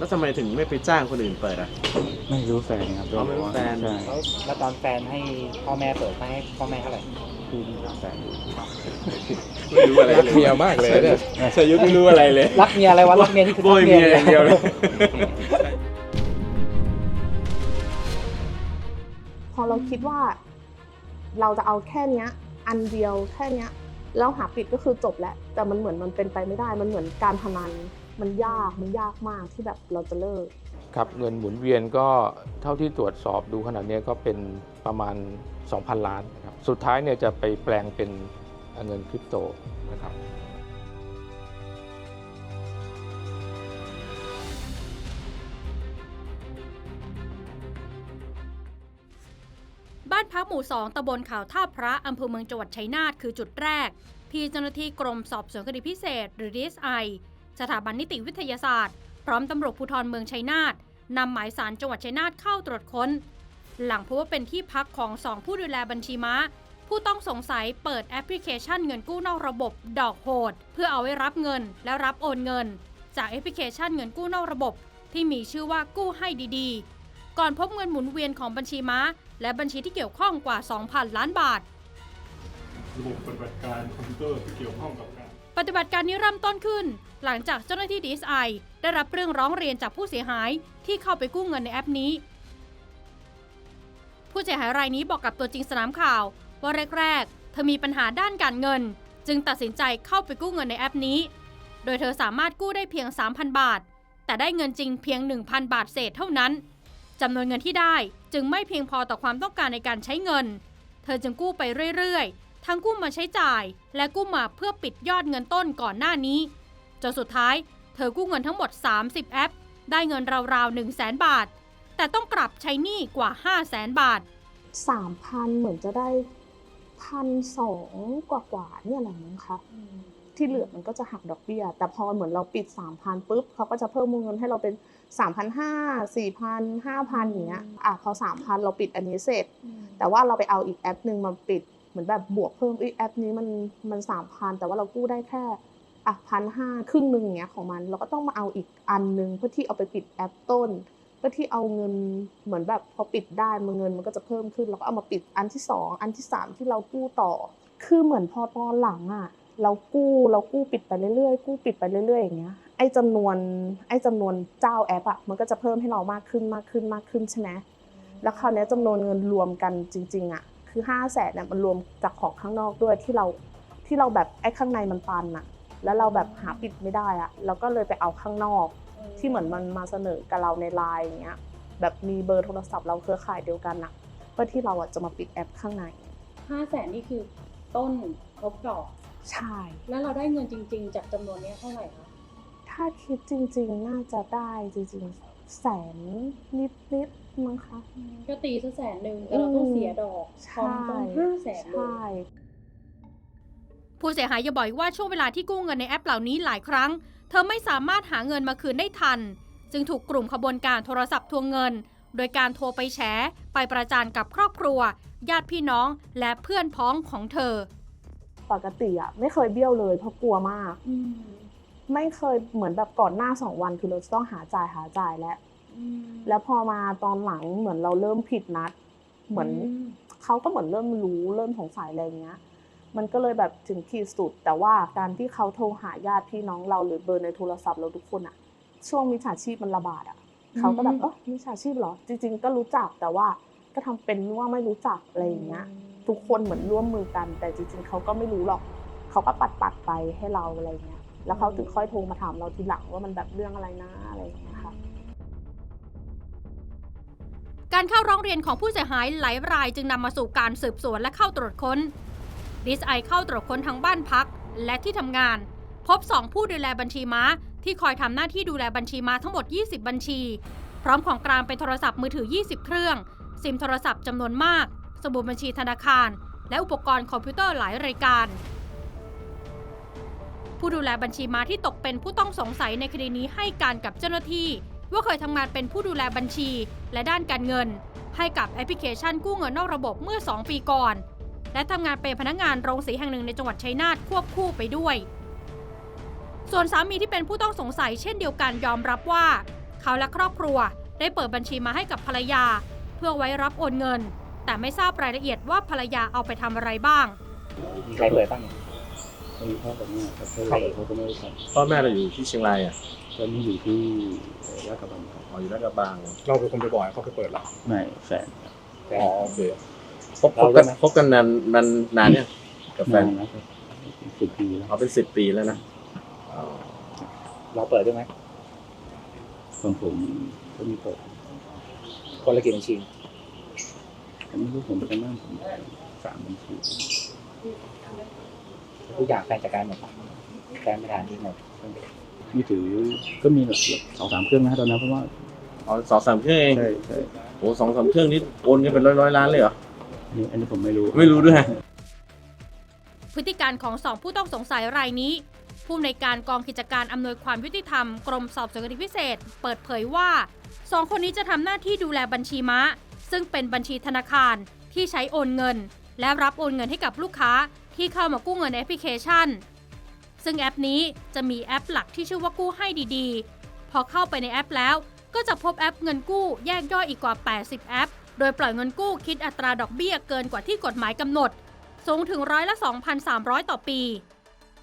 แล้วทำไมถึงไม่ไปจ้างคนอื่นเปิดอะ ไม่รู้แฟนครับอ๋อไม่รู้แฟน ใช่แล้วแล้วตอนแฟนให้พ่อแม่เปิดให้พ่อแม่เท่าไหร่พี่แฟนไม่รู้อะไรรักเมียมากเลยเนี่ยชายุทธไม่รู้อะไรเลยรักเมียอะไรวะรักเมียที่คือโบยเมียอย่างเดียวเลย พอเราคิดว่าเราจะเอาแค่เนี้ย อันเดียวแค่เนี้ยแล้วหาปิดก็คือจบแล้วแต่มันเหมือนมันเป็นไปไม่ได้มันเหมือนการพนัน มันยากมันยากมากที่แบบเราจะเลิก ครับเงินหมุนเวียนก็เท่าที่ตรวจสอบดูขนาดนี้ก็เป็นประมาณ 2,000 ล้านนะครับสุดท้ายเนี่ยจะไปแปลงเป็นเงินคริปโตนะครับบ้านพักหมู่ 2ตำบลข่าวท่าพระอำเภอเมืองจังหวัดชัยนาทคือจุดแรก ที่เจ้าหน้าที่กรมสอบสวนคดีพิเศษ หรือ DSI สถาบันนิติวิทยาศาสตร์ พร้อมตำรวจภูธรเมืองชัยนาทนำหมายสารจังหวัดชัยนาทเข้าตรวจค้น หลังพบว่าเป็นที่พักของสองผู้ดูแลบัญชีม้า ผู้ต้องสงสัยเปิดแอปพลิเคชันเงินกู้นอกระบบดอกโหด เพื่อเอาไว้รับเงินและรับโอนเงิน จากแอปพลิเคชันเงินกู้นอกระบบ ที่มีชื่อว่ากู้ให้ดีๆ ก่อนพบเงินหมุนเวียนของบัญชีม้า และบัญชีที่เกี่ยวข้องกว่า 2,000 ล้านบาทระบบปฏิบัติการคอมพิวเตอร์ที่เกี่ยวข้องกับ ปฏิบัติการนี้เริ่มต้นขึ้น หลังจากเจ้าหน้าที่ DSI ได้รับเรื่องร้องเรียนจากผู้เสียหายที่เข้าไปกู้เงินในแอปนี้ ผู้เสียหายรายนี้บอกกับตัวจริงสนามข่าว ว่าแรกๆ เธอมีปัญหาด้านการเงิน จึงตัดสินใจเข้าไปกู้เงินในแอปนี้ โดยเธอสามารถกู้ได้เพียง 3,000 บาท แต่ได้เงินจริงเพียง 1,000 บาทเศษเท่านั้นจำนวนเงินที่ได้จึงไม่เพียงพอต่อความต้องการในการใช้เงิน เธอจึงกู้ไปเรื่อยๆ ทั้งกู้มาใช้จ่าย และกู้มาเพื่อปิดยอดเงินต้นก่อนหน้านี้ จนสุดท้ายเธอกู้เงินทั้งหมด 30 แอป ได้เงินราวๆ 1 0 0 0 0แบาท แต่ต้องกลับใช้หนี้กว่า 5 0 0แสนบาทสามพันเหมือนจะได้พันสองกว่ากว่าเนี่ยแหละมั้งคะที่เหลือมันก็จะหักดอกเบี้ย แต่พอเหมือนเราปิดสามพันปุ๊บเขาก็จะเพิ่มวงเงินให้เราเป็นสามพันห้าสี่พันห้าพันอย่างเงี้ยอะพอสามพันเราปิดอันนี้เสร็จ แต่ว่าเราไปเอาอีกแอปหนึ่งมาปิด เหมือนแบบบวกเพิ่มไอแอปนี้มันมันสามพันแต่ว่าเรากู้ได้แค่อะพันห้าครึ่งหนึ่งอย่างเงี้ยของมันเราก็ต้องมาเอาอีกอันหนึงเพื่อที่เอาไปปิดแอปต้นเพื่อที่เอาเงินเหมือนแบบพอปิดได้มันเงินมันก็จะเพิ่มขึ้นแล้วก็เอามาปิดอันที่สองอันที่สามที่เรากู้ต่อ คือเหมือนพอตอนหลังอะเรากู้เรากู้ปิดไปเรื่อยๆกู้ปิดไปเรื่อยๆอย่างเงี้ยไอ้จำนวนไอ้จำนวนเจ้าแอปอะมันก็จะเพิ่มให้เรามากขึ้นมากขึ้นมากขึ้นใช่ไหมแล้วคราวนี้จำนวนเงินรวมกันจริง ๆอะ คือห้าแสนเนี่ยมันรวมจากของข้างนอกด้วยที่เราที่เราแบบไอ้ข้างในมันตันอะแล้วเราแบบหาปิดไม่ได้อะเราก็เลยไปเอาข้างนอก ที่เหมือนมันมาเสนอกับเราในไลน์อย่างเงี้ยแบบมีเบอร์โทรศัพท์เราเครือข่ายเดียวกันอะเพื่อที่เราอะจะมาปิดแอปข้างในห้าแสนนี่คือต้นครบดอกใช่แล้วเราได้เงินจริง ๆ จากจำนวนเนี้ยเท่าไหร่คะถ้าคิดจริง ๆ น่าจะได้จริงๆ แสนนิดๆมั้งคะก็ตีซะแสนหนึ่งแต่เราต้องเสียดอกพร้อมใช่ต้นห้าแสนเลยใช่ผู้เสียหายยังบอกอีกว่าช่วงเวลาที่กู้เงินในแอปเหล่านี้หลายครั้ง เธอไม่สามารถหาเงินมาคืนได้ทัน จึงถูกกลุ่มขบวนการโทรศัพท์ทวงเงิน โดยการโทรไปแฉไปประจานกับครอบครัว ญาติพี่น้องและเพื่อนพ้องของเธอ ปกติอะไม่เคยเบี้ยวเลยเพราะกลัวมาก อืม ไม่เคยเหมือนแบบก่อนหน้าสองวันคือเราจะต้องหาจ่ายหาจ่ายแล้วอืมแล้วพอมาตอนหลังเหมือนเราเริ่มผิดนัด เหมือนมเขาก็เหมือนเริ่มรู้เริ่มสงสัยอะไรอย่างเงี้ย มันก็เลยแบบถึงขีดสุด แต่ว่าการที่เขาโทรหาญาติพี่น้องเราหรือเบอร์ในโทรศัพท์เราทุกคนอะช่วงมิจฉาชีพมันระบาดอะเขาก็แบบเออมิจฉาชีพเหรอ จริง ๆ ก็รู้จักแต่ว่าก็ทำเป็นว่าไม่รู้จักอะไรอย่างเงี้ย ทุกคนเหมือนร่วมมือกัน แต่จริง ๆเขาก็ไม่รู้หรอกเขาก็ปัดปัดๆไปให้เราอะไรเงี้ย แล้วเขาถึงค่อยโทรมาถามเราทีหลังว่ามันแบบเรื่องอะไรนะอะไรอย่างเงี้ยค่ะการเข้าร้องเรียนของผู้เสียหายหลายรายจึงนำมาสู่การสืบสวนและเข้าตรวจค้นดิสไอเข้าตรวจค้นทั้งบ้านพักและที่ทำงาน พบ2ผู้ดูแลบัญชีม้า ที่คอยทำหน้าที่ดูแลบัญชีม้าทั้งหมด 20 บัญชี พร้อมของกลางเป็นโทรศัพท์มือถือ 20 เครื่อง ซิมโทรศัพท์จำนวนมาก สมุดบัญชีธนาคาร และอุปกรณ์คอมพิวเตอร์หลายรายการ ผู้ดูแลบัญชีม้าที่ตกเป็นผู้ต้องสงสัยในคดีนี้ให้การกับเจ้าหน้าที่ ว่าเคยทำงานเป็นผู้ดูแลบัญชี และด้านการเงิน ให้กับแอปพลิเคชันกู้เงินนอกระบบเมื่อ 2 ปีก่อน และทำงานเป็นพนักงานโรงสีแห่งหนึ่งในจังหวัดชัยนาทควบคู่ไปด้วย ส่วนสามีที่เป็นผู้ต้องสงสัยเช่นเดียวกันยอมรับว่า เขาและครอบครัวได้เปิดบัญชีมาให้กับภรรยา เพื่อไว้รับโอนเงิน แต่ไม่ทราบรายละเอียดว่าภรรยาเอาไปทำอะไรบ้างมีใครเปิดบ้าง เนี่ยมีพ่อกับแม่ครับใครเขาก็ไม่ได้ทพ่อแม่เราอยู่ที่เชียงรายอะำตอนนี้อยู่ที่เอ่อลาดกระบังครับอ๋ออยู่ลาดกระบังเราเป็นคนไปบอกให้เขาไปเปิดเหรอไม่แฟนครับอ๋อโอเคคบคบกันคบกันนานมันนานเนี่ยงกับแฟนนานแล้วครับสิบปีแล้วเขาเป็นสิบปีแล้วนะอ๋อเราเปิดด้วยไหมของผมก็มีเปิดคนละกี่บัญชีผมไม่รู้ผมไปนั่งผมสามบัญชี ทุกอย่างแฟนจัดการหมดแฟนไม่ทานที่หมดมือถือก็มีแบบสองสามเครื่องนะตอนนั้นเพราะว่าอ๋อสองสามเครื่องเองใช่ใช่โอ้สองสามเครื่องนี้โอนกันเป็นร้อยร้อยๆล้านเลยเหรออันนี้อันนี้ผมไม่รู้ไม่รู้ด้วยพฤติการของสองผู้ต้องสงสัยรายนี้ผู้อำนวยการกองกิจการอำนวยความยุติธรรมกรมสอบสวนคดีพิเศษ เปิดเผยว่าสองคนนี้จะทำหน้าที่ดูแลบัญชีม้า ซึ่งเป็นบัญชีธนาคารที่ใช้โอนเงิน และรับโอนเงินให้กับลูกค้า ที่เข้ามากู้เงินแอปพลิเคชัน ซึ่งแอปนี้จะมีแอปหลักที่ชื่อว่ากู้ให้ดีๆ พอเข้าไปในแอปแล้ว ก็จะพบแอปเงินกู้แยกย่อยอีกกว่า 80 แอป โดยปล่อยเงินกู้คิดอัตราดอกเบี้ยเกินกว่าที่กฎหมายกำหนด สูงถึงร้อยละ 2,300 ต่อปี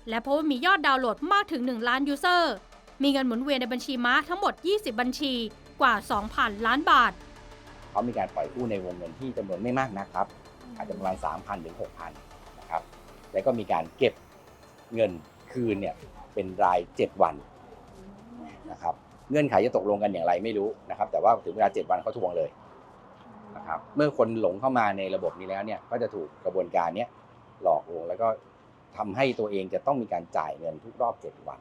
และพบว่ามียอดดาวน์โหลดมากถึง 1 ล้านยูเซอร์ มีเงินหมุนเวียนในบัญชีม้าทั้งหมด 20 บัญชีกว่า 2,000 ล้านบาทเขามีการปล่อยกู้ในวงเงินที่จำนวนไม่มากนะครับ อาจจะประมาณ 3,000 ถึง 6,000 นะครับ แล้วก็มีการเก็บเงินคืนเนี่ยเป็นราย 7 วันนะครับเงื่อนไขจะตกลงกันอย่างไรไม่รู้นะครับ แต่ว่าถึงเวลา 7 วันเขาทวงเลยนะครับเมื่อคนหลงเข้ามาในระบบนี้แล้วเนี่ยก็จะถูกกระบวนการเนี้ยหลอกลวงแล้วก็ทำให้ตัวเองจะต้องมีการจ่ายเงินทุกรอบ 7 วัน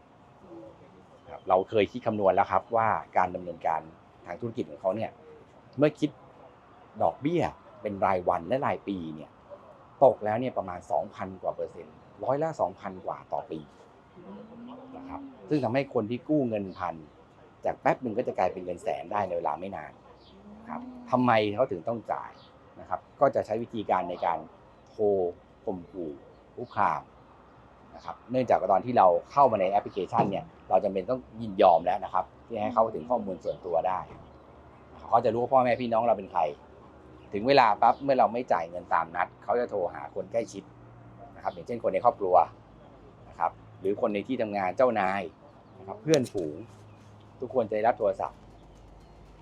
ครับเราเคยคิดคำนวณแล้วครับว่าการดำเนินการทางธุรกิจของเขาเนี่ยเมื่อคิดดอกเบี้ยเป็นรายวันและรายปีเนี่ย ตกแล้วเนี่ยประมาณ 2,000 กว่าเปอร์เซ็นต์ร้อยละ 2,000 กว่าต่อปีนะครับซึ่งทำให้คนที่กู้เงินพัน จากแป๊บหนึ่งก็จะกลายเป็นเงินแสนได้ในเวลาไม่นานนะครับทำไมเขาถึงต้องจ่ายนะครับ ก็จะใช้วิธีการในการโทรข่มขู่คุกคามนะครับเนื่องจากตอนที่เราเข้ามาในแอปพลิเคชันเนี่ยเราจำเป็นต้องยินยอมแล้วนะครับ ที่ให้เขาถึงข้อมูลส่วนตัวได้เขาจะรู้ว่าพ่อแม่พี่น้องเราเป็นใคร ถึงเวลาปั๊บเมื่อเราไม่จ่ายเงินตามนัด เขาจะโทรหาคนใกล้ชิดนะครับ อย่างเช่นคนในครอบครัวนะครับ หรือคนในที่ทำงานเจ้านายนะครับเพื่อนฝูง ทุกคนจะได้รับโทรศัพท์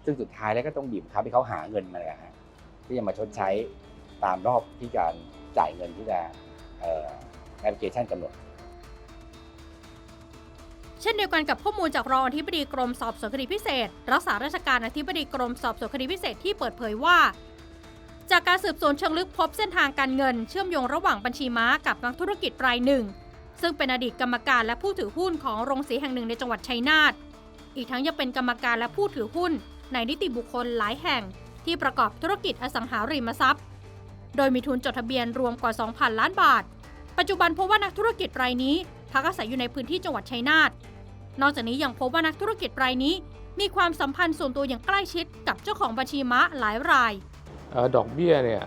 ซึ่งสุดท้ายแล้วก็ต้องบีบบังคับให้เขาหาเงินมาเลยฮะที่จะมาชดใช้ตามรอบที่การจ่ายเงินที่จะแอปพลิเคชันกำหนดเช่นเดียวกันกับข้อมูลจากรองอธิบดีกรมสอบสวนคดีพิเศษ รักษาราชการอธิบดีกรมสอบสวนคดีพิเศษที่เปิดเผยว่า จากการสืบสวนเชิงลึกพบเส้นทางการเงินเชื่อมโยงระหว่างบัญชีม้ากับนักธุรกิจรายหนึ่ง ซึ่งเป็นอดีตกรรมการและผู้ถือหุ้นของโรงสีแห่งหนึ่งในจังหวัดชัยนาทอีกทั้งยังเป็นกรรมการและผู้ถือหุ้น ในนิติบุคคลหลายแห่ง ที่ประกอบธุรกิจอสังหาริมทรัพย์ โดยมีทุนจดทะเบียนรวมกว่า 2,000 ล้านบาท ปัจจุบันพบว่านักธุรกิจรายนี้พักอาศัยอยู่ในพื้นที่จังหวัดชัยนาทนอกจากนี้ยังพบว่านักธุรกิจรายนี้ มีความสัมพันธ์ส่วนตัวอย่างใกล้ชิดกับเจ้าของบัญชีม้าหลายราย ดอกเบี้ยเนี่ย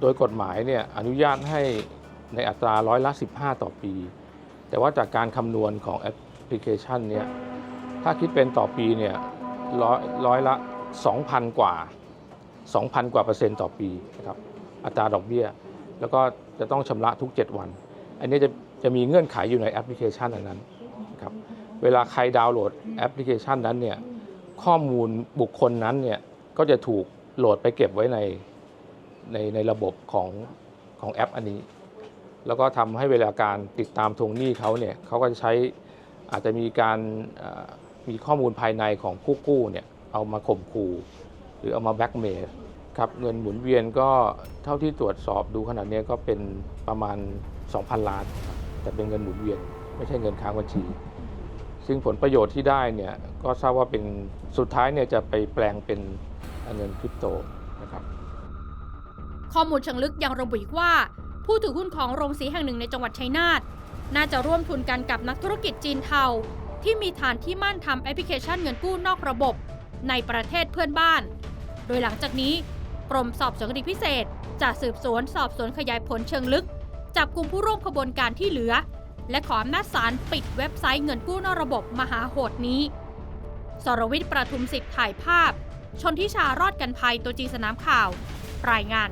โดยกฎหมายเนี่ยอนุญาตให้ในอัตราร้อยละ 15 ต่อปี แต่ว่าจากการคำนวณของแอปพลิเคชันเนี่ยถ้าคิดเป็นต่อปีเนี่ยร้อยร้อยละ 2,000 กว่า 2,000 กว่าเปอร์เซ็นต์ต่อปีนะครับอัตราดอกเบี้ย แล้วก็จะต้องชำระทุก 7 วัน อันนี้จะจะมีเงื่อนไขอยู่ในแอปพลิเคชันอันนั้นนะครับเวลาใครดาวน์โหลดแอปพลิเคชันนั้นเนี่ยข้อมูลบุคคลนั้นเนี่ยก็จะถูก โหลดไปเก็บไว้ในในในระบบของของแอปอันนี้ แล้วก็ทำให้เวลาการติดตามทวงหนี้เขาเนี่ยเขาก็จะใช้อาจจะมีการมีข้อมูลภายในของผู้กู้เนี่ยเอามาข่มขู่หรือเอามาแบล็กเมย์ครับเงินหมุนเวียนก็เท่าที่ตรวจสอบดูขนาดนี้ก็เป็นประมาณ 2,000 ล้าน แต่เป็นเงินหมุนเวียน ไม่ใช่เงินค้างบัญชี ซึ่งผลประโยชน์ที่ได้เนี่ยก็ทราบว่าเป็นสุดท้ายเนี่ยจะไปแปลงเป็น เงินคริปโตนะครับข้อมูลเชิงลึกยังระบุอีกว่า ผู้ถือหุ้นของโรงสีแห่งหนึ่งในจังหวัดชัยนาทน่าจะร่วมทุนกันกับนักธุรกิจจีนเทาที่มีฐานที่มั่นทำแอปพลิเคชันเงินกู้นอกระบบ ในประเทศเพื่อนบ้าน โดยหลังจากนี้กรมสอบสวนคดีพิเศษ จะสืบสวนสอบสวนขยายผลเชิงลึก จับกลุ่มผู้ร่วมขบวนการที่เหลือ และขออำนาจศาลปิดเว็บไซต์เงินกู้นอกระบบมหาโหดนี้ สรวิทย์ประทุมสิทธิ์ถ่ายภาพ ชนทิชารอดกันภัยตัวจีสนามข่าว รายงาน